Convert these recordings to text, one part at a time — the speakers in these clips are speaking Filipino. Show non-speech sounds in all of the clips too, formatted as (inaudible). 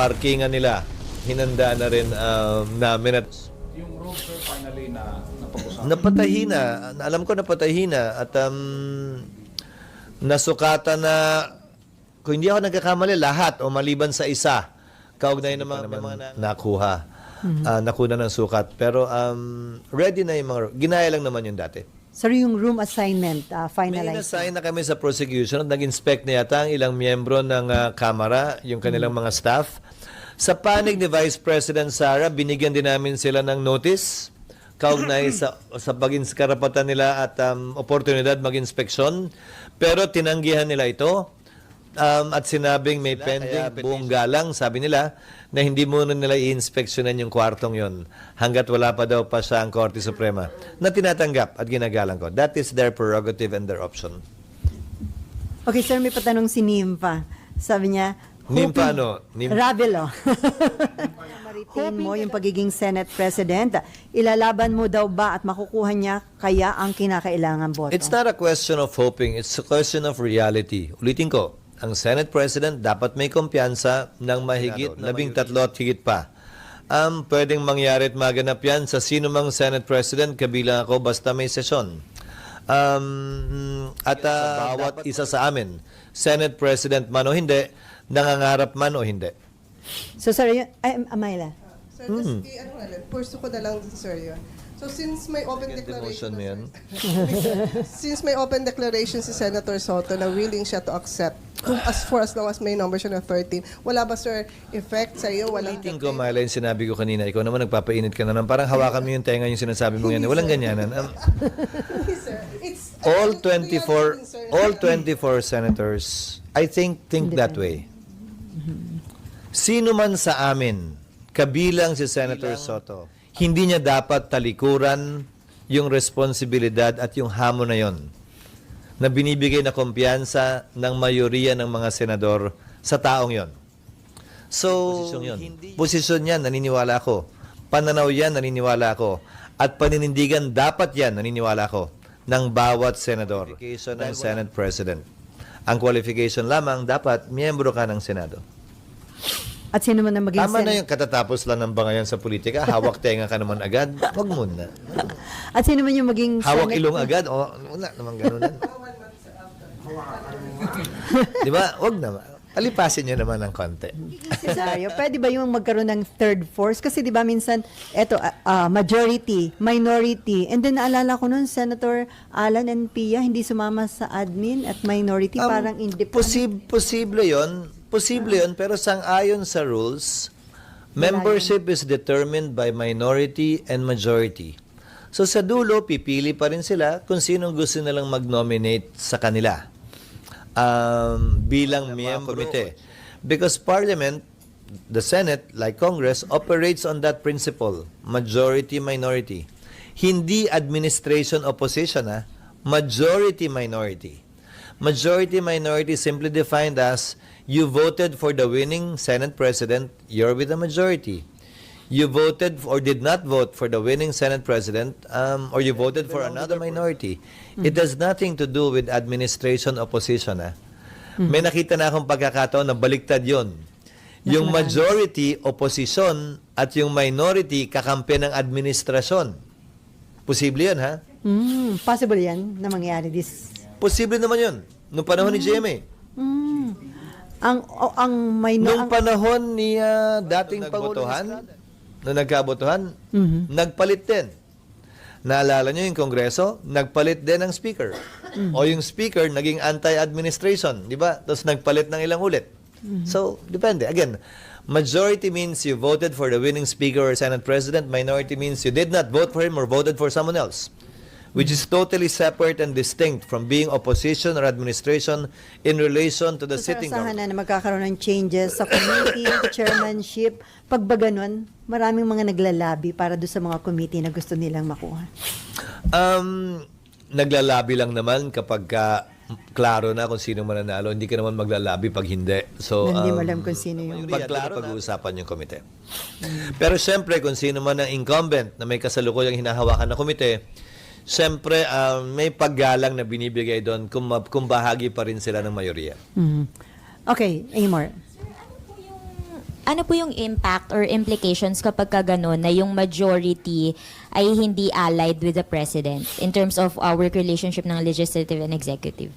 parkingan nila. Hinanda na rin um, namin at Yung road sir finally na napag-usapan. napatahina. Alam ko napatahina at um, nasukatan na kung hindi ako nagkakamali lahat o maliban sa isa kaugnay ng mga, mga na- nakuha. Ah, nakuna ng sukat. Pero um, ready na yung mga ginaya lang naman yung dati. Sir, yung room assignment, uh, May finalized. inassign na kami sa prosecution at nag-inspect na yata ang ilang miyembro ng ah, Kamara, yung kanilang mga staff. Sa panig ni Vice President Sara, binigyan din namin sila ng notice kaugnay (clears throat) sa, sa paging karapatan nila at um, oportunidad mag-inspeksyon. Pero tinanggihan nila ito um, at sinabing may pending buong galang, sabi nila, na hindi muna nila i-inspeksyonan yung kwartong yon hanggat wala pa daw pa siya ang Korte Suprema na tinatanggap at ginagalang ko. That is their prerogative and their option. Okay, sir, may patanong si Nimpa. Sabi niya, Nimpa hoping- ano? Nim- Ravelo. Maritain (laughs) mo yung pagiging Senate President. Ilalaban mo daw ba at makukuha niya kaya ang kinakailangan boto? It's not a question of hoping, it's a question of reality. Ulitin ko, ang Senate President dapat may kumpiyansa ng mahigit labing tatlo at higit pa. Um, pwedeng mangyari at maganap yan sa sino mang Senate President, kabilang ako basta may sesyon. Um, at ah, bawat isa sa amin, Senate President man o hindi, nangangarap man o hindi. So, sir, yun, ay, Amayla. Sir, mm. i- ano nga lang, purso ko na lang, sir, yun. So, since may open Second declaration, mo yan. (laughs) since may open declaration si Senator Soto na willing siya to accept, kung as for as long as may number siya na 13, wala ba, sir, effect sa iyo? Walang Ulitin ko, Myla, yung sinabi ko kanina, ikaw naman nagpapainit ka na naman. Parang hawakan mo yung tenga yung sinasabi mo yan. Walang ganyanan. (laughs) Um, sir. It's, all it's reality 24 din, sir. all 24 senators I think think that way. Sino man sa amin kabilang si Senator Soto, hindi niya dapat talikuran yung responsibilidad at yung hamon na yon na binibigay na kumpiyansa ng mayoriya ng mga senador sa taong yon. So, posisyon yun. Posisyon yan, naniniwala ako. Pananaw yan, naniniwala ako. At paninindigan dapat yan, naniniwala ako, ng bawat senador ng Senate President. Ang qualification lamang, dapat miyembro ka ng Senado. At sino man ang maging Tama na Senate? yung katatapos lang ng bangayan sa politika. Hawak tenga ka naman agad. Huwag muna. (laughs) At sino man yung maging Hawak Senate- ilong agad. O, wala naman ganun. Di ba? Huwag naman. Alipasin nyo naman ng konti. scenario, pwede ba yung magkaroon ng third force? Kasi di ba minsan, eto, ah, majority, minority, and then naalala ko nun, Senator Alan and Pia, hindi sumama sa admin at minority, Um, parang independent. Posib posible yon Posible yon pero sang-ayon sa rules, membership is determined by minority and majority. So sa dulo, pipili pa rin sila kung sino gusto nilang mag-nominate sa kanila um, bilang miyembro komite. Because Parliament, the Senate, like Congress, operates on that principle, majority-minority. Hindi administration opposition, ha? Majority-minority. Majority-minority simply defined as you voted for the winning Senate President, you're with the majority. You voted or did not vote for the winning Senate President, um, or you voted for another minority. It has nothing to do with administration opposition. Ah. May nakita na akong pagkakataon na baliktad yon. Yung majority, opposition, at yung minority, kakampi ng administrasyon. Posible yun, ha? Hmm, possible yan na mangyari this. Posible naman yun. Nung panahon ni GMA. Hmm. Ang, o- ang minor... Nung panahon ni ah, dating Pangulohan, nung nagkabotohan, Mhm. nagpalit din. Naalala nyo yung Kongreso, nagpalit din ng speaker. O yung speaker, naging anti-administration, di ba? Tapos nagpalit ng ilang ulit. So, depende. Again, majority means you voted for the winning speaker or Senate President. Minority means you did not vote for him or voted for someone else. Which is totally separate and distinct from being opposition or administration in relation to the So, sitting government. na na magkakaroon ng changes sa committee, chairmanship. Pag ba ganun, maraming mga naglalabi para doon sa mga committee na gusto nilang makuha. Um, naglalabi lang naman kapag ka klaro na kung sino mananalo. Hindi ka naman maglalabi pag hindi. So, hindi mo um, alam kung sino yung- Pag klaro, pag-uusapan yung komite. Pero siyempre, kung sino man ang incumbent na may kasalukuyang hinahawakan na komite, siyempre, um, may paggalang na binibigay doon kung, kung bahagi pa rin sila ng mayoriya. Mhm. Okay, Amor. ano po yung impact or implications kapag ka ganun na yung majority ay hindi allied with the president in terms of our work relationship ng legislative and executive?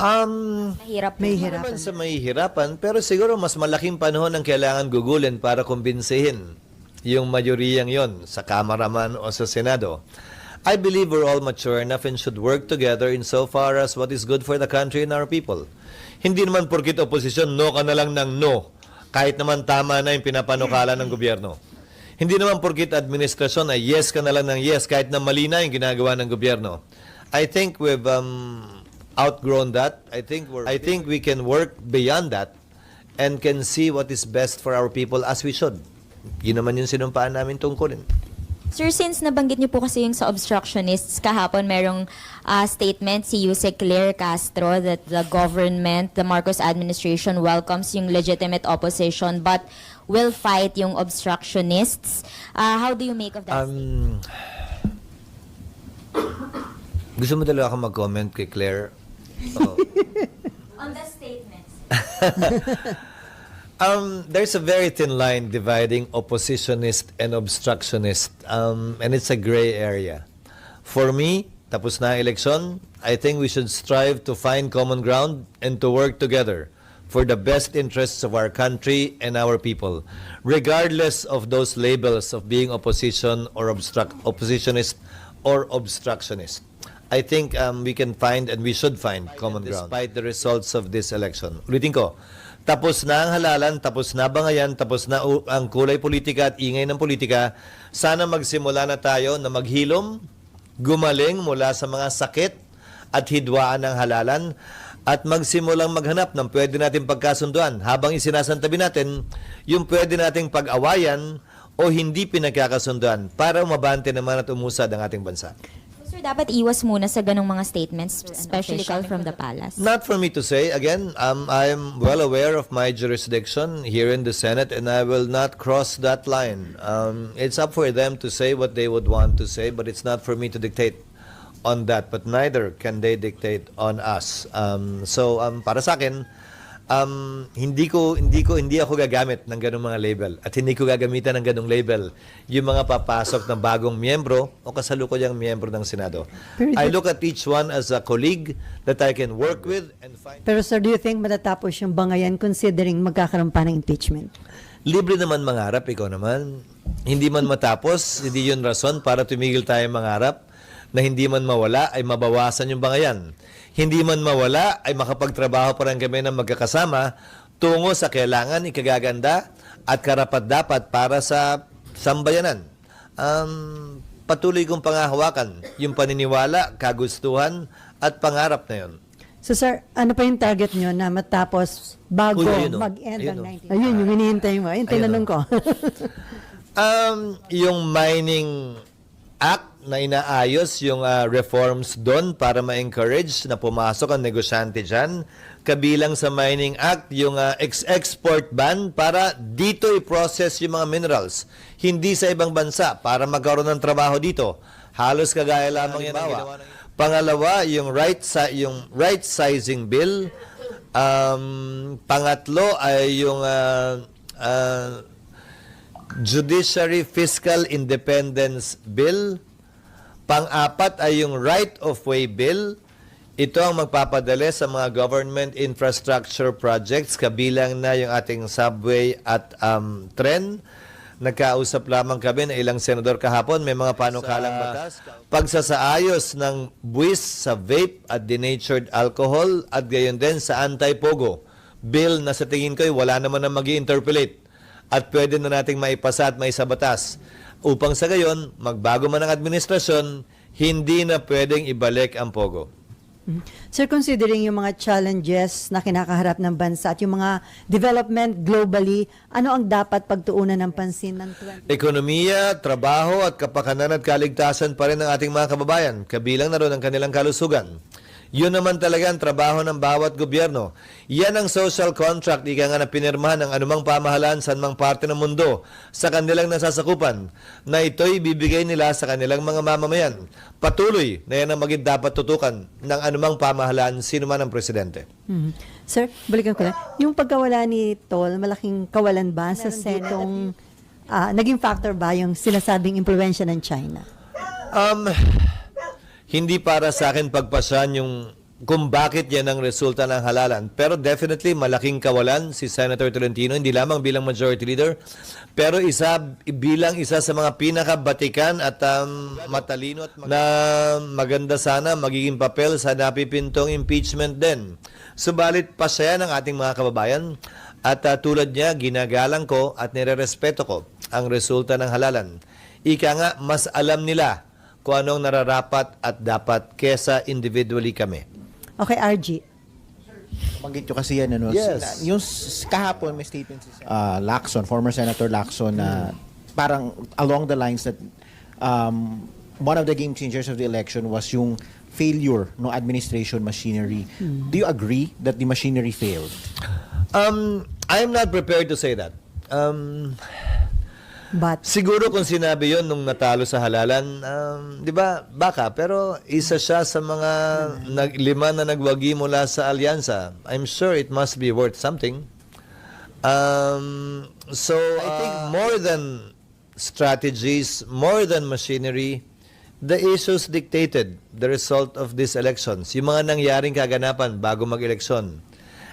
Um, Mahirap po. Hirapan. naman sa mahihirapan, pero siguro mas malaking panahon ang kailangan gugulin para kumbinsihin yung mayoriyang yon sa Kamara man o sa Senado. I believe we're all mature enough and should work together in so far as what is good for the country and our people. Hindi naman porkit oposisyon, no ka na lang ng no, kahit naman tama na yung pinapanukala ng gobyerno. Hindi naman porkit administrasyon ay yes ka na lang ng yes, kahit na mali na yung ginagawa ng gobyerno. I think we've um, outgrown that. I think we're, I think we can work beyond that and can see what is best for our people as we should. Yun naman yung sinumpaan namin tungkulin. Sir, since nabanggit niyo po kasi yung sa obstructionists, kahapon merong ah, statement si Yuse Claire Castro that the government, the Marcos administration welcomes yung legitimate opposition but will fight yung obstructionists. Ah, how do you make of that? Um, gusto mo talaga ako mag-comment kay Claire? (laughs) Oo. On the statements. (laughs) Um, there's a very thin line dividing oppositionist and obstructionist, um, and it's a gray area. For me, tapos na eleksyon, I think we should strive to find common ground and to work together for the best interests of our country and our people, regardless of those labels of being opposition or obstruct oppositionist or obstructionist. I think um, we can find and we should find common ground despite the results of this election. Ulitin ko, tapos na ang halalan, tapos na bangayan, tapos na ang kulay politika at ingay ng politika, sana magsimula na tayo na maghilom, gumaling mula sa mga sakit at hidwaan ng halalan at magsimulang maghanap ng pwede nating pagkasunduan habang isinasantabi natin yung pwede nating pag-awayan o hindi pinagkakasunduan para umabante naman at umusad ang ating bansa. Sir, dapat iwas muna sa ganong mga statements, especially coming from the palace. Not for me to say. Again, um, I'm well aware of my jurisdiction here in the Senate, and I will not cross that line. Um, it's up for them to say what they would want to say, but it's not for me to dictate on that. But neither can they dictate on us. Um, so, um, para sa akin, um, hindi ko hindi ko hindi ako gagamit ng ganung mga label at hindi ko gagamitan ng ganung label yung mga papasok na bagong miyembro o kasalukuyang miyembro ng Senado. Pero I look at each one as a colleague that I can work with and find Pero sir, do you think matatapos yung bangayan considering magkakaroon pa ng impeachment? libre naman mangarap ikaw naman hindi man matapos hindi yun rason para tumigil tayo mangarap na hindi man mawala ay mabawasan yung bangayan hindi man mawala ay makapagtrabaho pa rin kami ng magkakasama tungo sa kailangan ikagaganda at karapat dapat para sa sambayanan um, patuloy kong pangahawakan yung paniniwala kagustuhan at pangarap na yun So sir, ano pa yung target nyo na matapos bago Uy, ayun, oh. mag-end ang oh. 19? Ayun, yung hinihintay mo. Ayun, Ayun, tinanong oh. ko. (laughs) Um, yung mining act na inaayos yung ah, reforms doon para ma-encourage na pumasok ang negosyante dyan. Kabilang sa mining act, yung ah, ex-export ban para dito i-process yung mga minerals. Hindi sa ibang bansa para magkaroon ng trabaho dito. Halos kagaya lamang yan ang ginawa. Pangalawa, yung right sa yung right sizing bill. Um, pangatlo ay yung ah, ah, Judiciary Fiscal Independence Bill. Pang-apat ay yung Right of Way Bill. Ito ang magpapadali sa mga government infrastructure projects, kabilang na yung ating subway at um, tren. Nagkausap lamang kami na ilang senador kahapon, may mga panukalang batas. Pagsasaayos ng buwis sa vape at denatured alcohol at gayon din sa anti-pogo. Bill na sa tingin ko wala naman na mag interpolate at pwede na nating maipasa at maisabatas. Upang sa gayon, magbago man ang administrasyon, hindi na pwedeng ibalik ang pogo. Sir, considering yung mga challenges na kinakaharap ng bansa at yung mga development globally, ano ang dapat pagtuunan ng pansin ng 20? Ekonomiya, trabaho at kapakanan at kaligtasan pa rin ng ating mga kababayan, kabilang na rin ang kanilang kalusugan. Yun naman talaga ang trabaho ng bawat gobyerno. Yan ang social contract, ika nga na pinirmahan ng anumang pamahalaan sa anumang parte ng mundo sa kanilang nasasakupan na ito'y bibigay nila sa kanilang mga mamamayan. Patuloy na yan ang maging dapat tutukan ng anumang pamahalaan, sino man ang presidente. Mhm. Sir, balikan ko lang. Yung pagkawala ni Tol, malaking kawalan ba sa setong, ah, naging factor ba yung sinasabing impluensya ng China? Um, hindi para sa akin pagpasan yung kung bakit yan ang resulta ng halalan. Pero definitely, malaking kawalan si Senator Tolentino, hindi lamang bilang majority leader, pero isa bilang isa sa mga pinakabatikan at um, matalino at mag- na maganda sana magiging papel sa napipintong impeachment din. Subalit, pasaya ng ating mga kababayan at uh, tulad niya, ginagalang ko at nirerespeto ko ang resulta ng halalan. Ika nga, mas alam nila kung anong nararapat at dapat kesa individually kami. Okay, RG. Banggit nyo kasi yan, ano? Yes. Yung s- kahapon may statement si uh, Lacson, former Senator Lacson, na parang along the lines that um, one of the game changers of the election was yung failure no administration machinery. Do you agree that the machinery failed? Um, I'm not prepared to say that. Um, But, siguro kung sinabi yon nung natalo sa halalan, um, di ba, baka, pero isa siya sa mga nag, lima na nagwagi mula sa alyansa. I'm sure it must be worth something. Um, so, I think more than strategies, more than machinery, the issues dictated the result of these elections. Yung mga nangyaring kaganapan bago mag-eleksyon.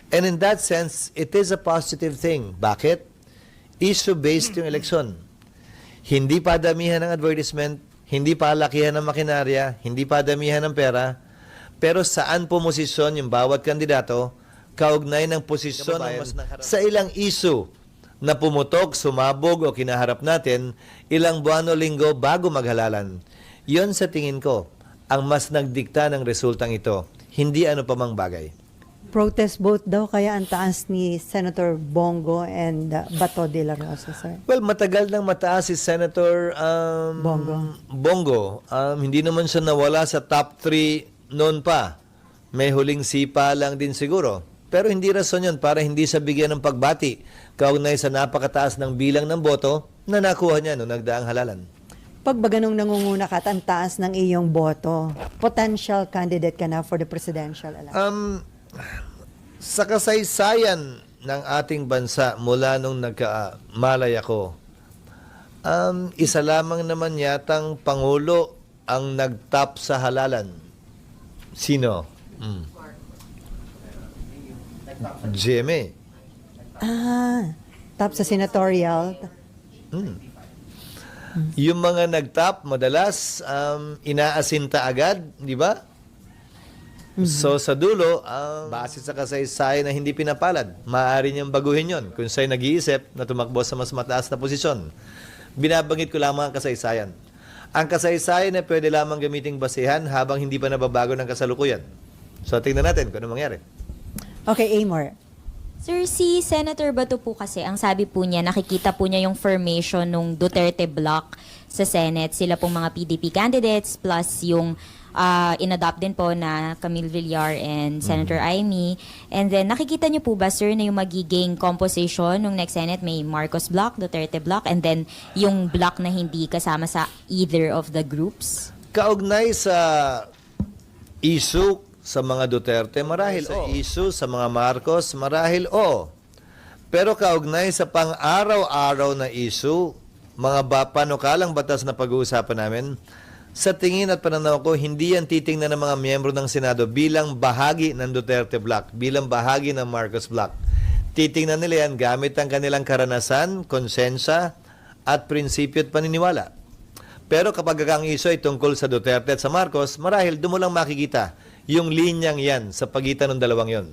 And in that sense, it is a positive thing. Bakit? Issue-based yung eleksyon. Hindi pa damihan ng advertisement, hindi pa lakihan ng makinarya, hindi pa damihan ng pera, pero saan pumosisyon yung bawat kandidato, kaugnay ng posisyon ng mas sa ilang issue na pumutok, sumabog o kinaharap natin ilang buwan o linggo bago maghalalan. Yon sa tingin ko, ang mas nagdikta ng resultang ito, hindi ano pa mang bagay. Protest vote daw kaya ang taas ni Senator Bongo and uh, Bato de la Rosa, sir. Well, matagal nang mataas si Senator um, Bongo. Bongo. Um, hindi naman siya nawala sa top 3 noon pa. May huling sipa lang din siguro. Pero hindi rason yun para hindi siya bigyan ng pagbati kaugnay sa napakataas ng bilang ng boto na nakuha niya noong nagdaang halalan. Pag ba ganong nangunguna ka at ang taas ng iyong boto, potential candidate ka na for the presidential election? Um, sa kasaysayan ng ating bansa mula nung nagkamalay ako, um, isa lamang naman yatang Pangulo ang nagtap sa halalan. Sino? Mm. GMA. ah, top sa senatorial. Yung mga nagtap, madalas um, inaasinta agad, di ba? So sa dulo, um, base sa kasaysayan na hindi pinapalad, maaari niyang baguhin yon kung siya'y nag-iisip na tumakbo sa mas mataas na posisyon. Binabanggit ko lamang ang kasaysayan. Ang kasaysayan na pwede lamang gamiting basehan habang hindi pa nababago ng kasalukuyan. So tingnan natin kung ano mangyari. Okay, Amor. Sir, si Senator Bato po kasi, ang sabi po niya, nakikita po niya yung formation ng Duterte block sa Senate. Sila pong mga PDP candidates plus yung ah, inadopt din po na Camille Villar and Senator Amy. And then, nakikita niyo po ba, sir, na yung magiging composition ng next Senate may Marcos block, Duterte block, and then yung block na hindi kasama sa either of the groups? Kaugnay sa issue sa mga Duterte, marahil sa issue sa mga Marcos, marahil o. Pero kaugnay sa pang-araw-araw na issue, mga ba, panukalang batas na pag-uusapan namin, sa tingin at pananaw ko, hindi yan titingnan ng mga miyembro ng Senado bilang bahagi ng Duterte Block, bilang bahagi ng Marcos Block. Titingnan nila yan gamit ang kanilang karanasan, konsensya, at prinsipyo at paniniwala. Pero kapag ang iso ay tungkol sa Duterte at sa Marcos, marahil doon mo lang makikita yung linyang yan sa pagitan ng dalawang yon.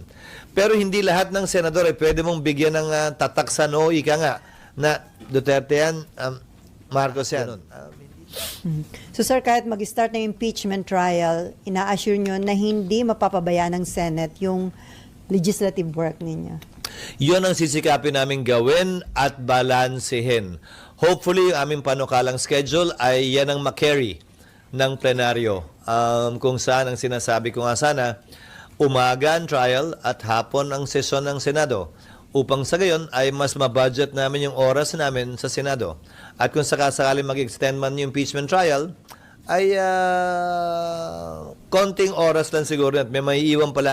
Pero hindi lahat ng senador ay pwede mong bigyan ng ah, tatak sa no, ika nga, na Duterte yan, um, Marcos yan. Um, So sir, kahit mag-start ng impeachment trial, ina-assure nyo na hindi mapapabayaan ng Senate yung legislative work ninyo. Yun ang sisikapin namin gawin at balansehin. Hopefully, yung aming panukalang schedule ay yan ang makarry ng plenaryo um, kung saan ang sinasabi ko nga sana, umaga ang trial at hapon ang sesyon ng Senado upang sa gayon ay mas mabudget namin yung oras namin sa Senado. At kung sakasakali mag-extend man yung impeachment trial, ay ah, konting oras lang siguro at may maiiwan pala